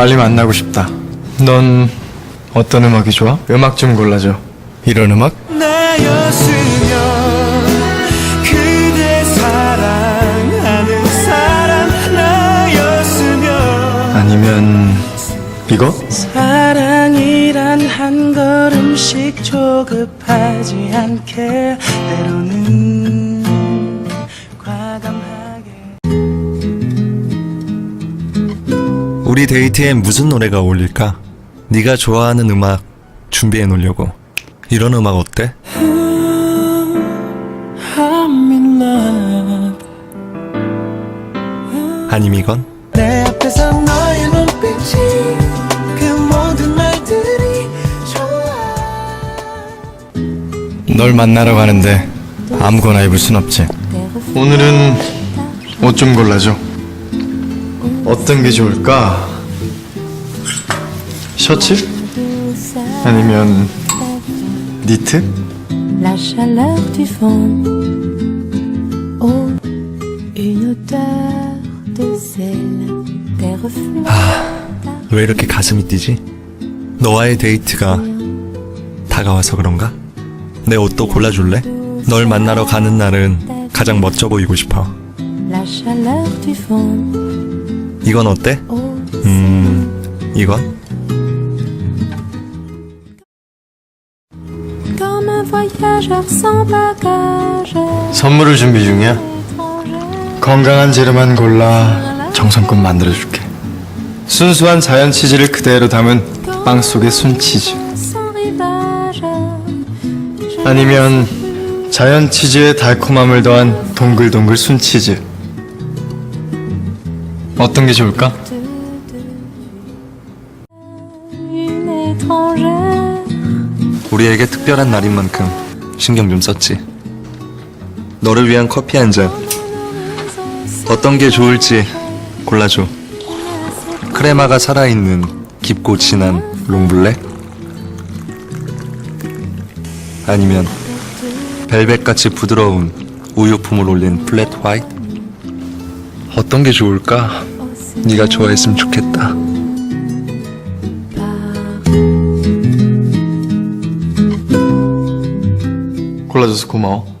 빨리 만나고 싶다. 넌 어떤 음악이 좋아? 음악 좀 골라줘. 이런 음악? 나였으면 그대 사랑하는 사람 나였으면 아니면 이거? 사랑이란 한 걸음씩 조급하지 않게 때로는 우리 데이트엔 무슨 노래가 어울릴까? 네가 좋아하는 음악 준비해 놓으려고. 이런 음악 어때? I'm in love 아님 이건? 내 앞에서 너의 눈빛이 그 모든 말들이 좋아 널 만나러 가는데 아무거나 입을 순 없지. 오늘은 옷 좀 골라줘. 어떤 게 좋을까? 셔츠? 아니면 니트? la chaleur du vent. Oh, une odeur de sel, des reflets. 왜 이렇게 가슴이 뛰지? 너와의 데이트가 다가와서 그런가? 내 옷도 골라줄래? 널 만나러 가는 날은 가장 멋져 보이고 싶어. La chaleur du vent. 이건 어때? Oh, 음, 이건? 선물을 준비 중이야. 건강한 재료만 골라 정성껏 만들어줄게. 순수한 자연 치즈를 그대로 담은 빵 속의 순치즈. 아니면 자연 치즈의 달콤함을 더한 동글동글 순치즈. 어떤 게 좋을까? 우리에게 특별한 날인 만큼 신경 좀 썼지. 너를 위한 커피 한 잔. 어떤 게 좋을지 골라줘. 크레마가 살아있는 깊고 진한 롱블랙? 아니면 벨벳같이 부드러운 우유품을 올린 플랫 화이트? 어떤 게 좋을까? 네가 좋아했으면 좋겠다. 골라줘서 고마워.